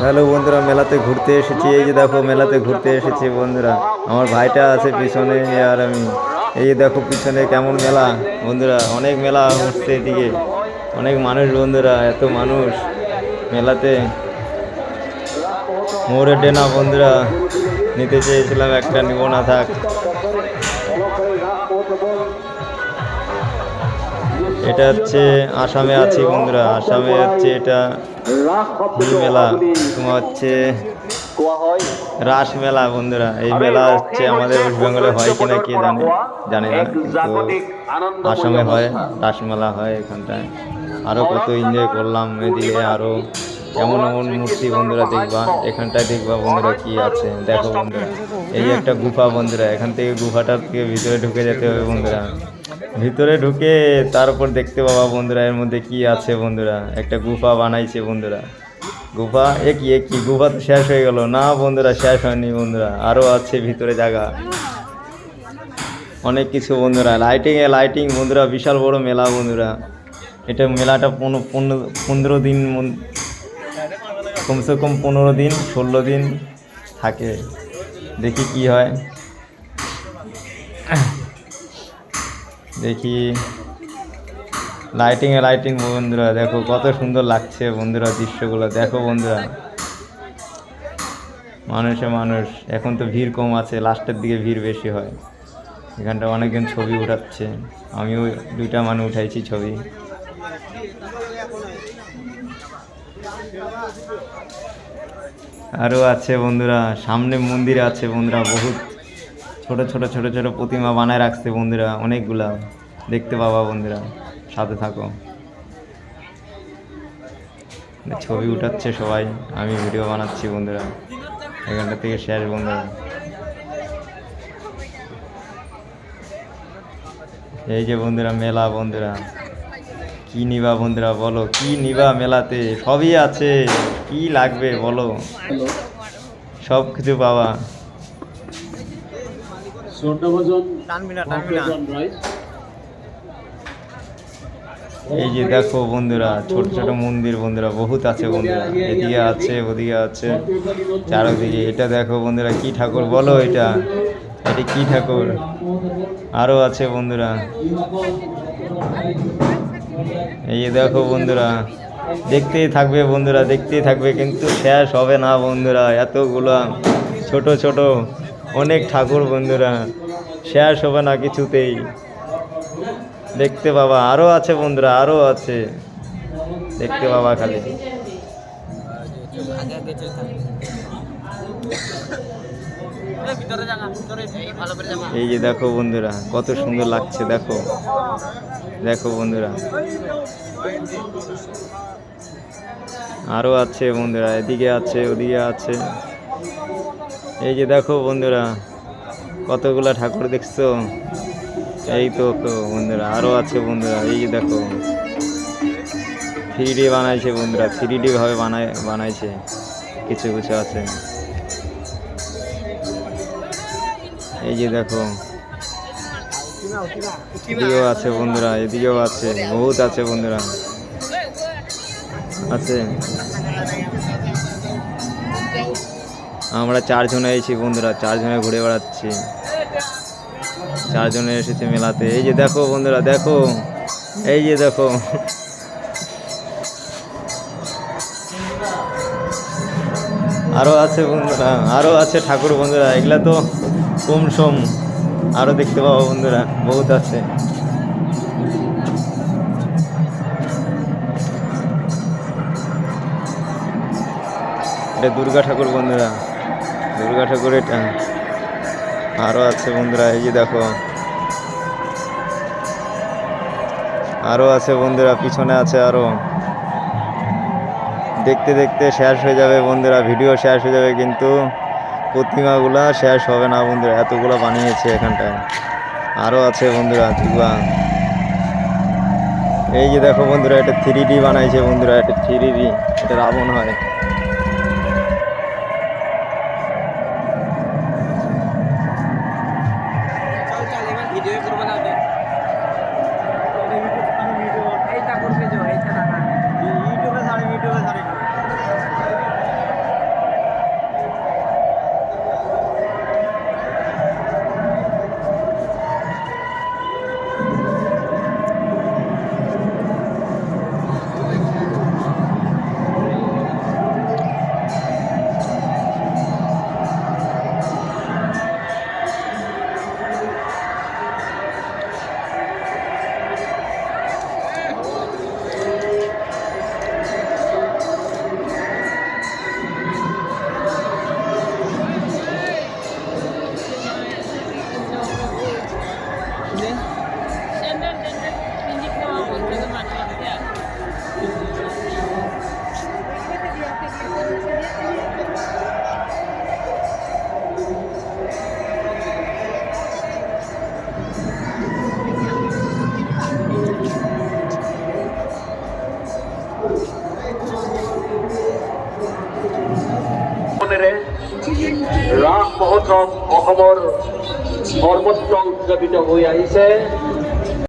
Hello বন্ধুরা, মেলাতে ঘুরতে এসেছি। এই যে দেখো, মেলাতে ঘুরতে এসেছি বন্ধুরা। আমার ভাইটা আছে পিছনে আর আমি। এই যে দেখো পিছনে কেমন মেলা। বন্ধুরা, অনেক মেলা হচ্ছে এদিকে। অনেক মানুষ বন্ধুরা, এত মানুষ মেলাতে। মোড়ে ডেনা বন্ধুরা, নিতে চেয়েছিলাম একটা, নিব না থাক। এটা হচ্ছে আসামে আছি বন্ধুরা। আসামে হচ্ছে এটা মেলা তোমার হচ্ছে রাস মেলা বন্ধুরা এই মেলা হচ্ছে আমাদের ওয়েস্ট বেঙ্গলে হয় কিনা কে জানে জানে না। কিন্তু আসামে হয় রাস মেলা হয় এখানটায়। আরও কত এনজয় করলাম এদিকে আরও এমন এমন মূর্তি বন্ধুরা দেখবা এখানটায় দেখবা বন্ধুরা কি আছে। দেখো বন্ধুরা এই একটা গুফা বন্ধুরা এখান থেকে গুফাটার থেকে ভিতরে ঢুকে যেতে হবে বন্ধুরা। ভিতরে ঢুকে তারপর দেখতে পাবা বন্ধুরা, এর মধ্যে কি আছে বন্ধুরা? একটা গুফা বানাইছে বন্ধুরা। গুফা? একই একই গুফা তো শেষ হয়ে গেল। না বন্ধুরা, শেষ হয়নি বন্ধুরা। আরও আছে ভিতরে জায়গা। অনেক কিছু বন্ধুরা। লাইটিং এ লাইটিং বন্ধুরা, বিশাল বড় মেলা বন্ধুরা। এটা মেলাটা পনেরো পনেরো দিন কমসে কম পনেরো দিন, ষোলো দিন থাকে। দেখি কি হয়। দেখি। লাইটিংয়ে লাইটিং বন্ধুরা, দেখো কত সুন্দর লাগছে বন্ধুরা দৃশ্যগুলো। দেখো বন্ধুরা। মানুষে মানুষ, এখন তো ভিড় কম আছে, লাস্টের দিকে ভিড় বেশি হয়। এখানটা অনেকজন ছবি উঠাচ্ছে। আমিও দুইটা মানুষ উঠাইছি ছবি। আরও আছে বন্ধুরা, সামনে মন্দির আছে বন্ধুরা, বহুত ছোট ছোট ছোট ছোট প্রতিমা বানায় রাখছে বন্ধুরা, অনেকগুলা। দেখতে পাবা বন্ধুরা, সাথে থাকো। ছবি উঠাচ্ছে সবাই, আমি ভিডিও বানাচ্ছি বন্ধুরা। এখানটা থেকে শেষ বন্ধুরা। এই যে বন্ধুরা, মেলা বন্ধুরা। কি নিবা বন্ধুরা, বলো, কি নিবা মেলাতে? সবই আছে। কি লাগবে, বলো। সব কিছু পাবা। এই যে দেখো বন্ধুরা ছোট ছোট মন্দির বন্ধুরা বহুত আছে বন্ধুরা। এদিকে আছে ওদিকে আছে। চারদিকে। এটা দেখো বন্ধুরা কি ঠাকুর বলো এটা। এটা কি ঠাকুর? আরও আছে বন্ধুরা। এই যে দেখো বন্ধুরা দেখতেই থাকবে বন্ধুরা দেখতেই থাকবে কিন্তু শেষ হবে না বন্ধুরা এতগুলো ছোট ছোট। অনেক ঠাকুর বন্ধুরা শেষ হবে না কিছুতেই। দেখতে পাবা আরও আছে বন্ধুরা আরও আছে। দেখতে পাবা খালি। এই যে দেখো বন্ধুরা, কত সুন্দর লাগছে, দেখো। দেখো বন্ধুরা। আরও আছে বন্ধুরা, এদিকে আছে, ওদিকে আছে। এই যে দেখো বন্ধুরা, কতগুলা ঠাকুর দেখছ? এই তো বন্ধুরা আরও আছে বন্ধুরা, এই যে দেখো। থ্রি ডি বানাইছে বন্ধুরা থ্রি ডি ভাবে বানায়, বানাইছে, কিছু কিছু আছে। এই যে দেখো, এদিকেও আছে বন্ধুরা, এদিকেও আছে, বহুত আছে বন্ধুরা। আছে। আমরা চারজনে এসেছি বন্ধুরা, চারজনে ঘুরে বেড়াচ্ছি। চারজনে এসেছি মেলাতে। এই যে দেখো বন্ধুরা, দেখো। এই যে দেখো। আরও আছে বন্ধুরা আরও আছে ঠাকুর বন্ধুরা, এগুলা তো কম সম আরও দেখতে পাবো বন্ধুরা, বহুত আছে। এটা দুর্গা ঠাকুর বন্ধুরা। দুর্গা ঠাকুর এটা আরও আছে বন্ধুরা, এই যে দেখো। আরও আছে বন্ধুরা, পিছনে আছে আরও দেখতে দেখতে শেষ হয়ে যাবে বন্ধুরা, ভিডিও শেষ হয়ে যাবে কিন্তু প্রতিমাগুলা শেষ হবে না বন্ধুরা, এতগুলো বানিয়েছে এখানটায়। আরও আছে বন্ধুরা দেখবা এই যে দেখো বন্ধুরা, এটা থ্রি ডি বানাইছে বন্ধুরা, এটা থ্রি ডি এটা রাবণ হয়। ৰাস মহোৎসৱ অসমৰ সৰ্বত্ৰ উদযাপিত হৈ আহিছে।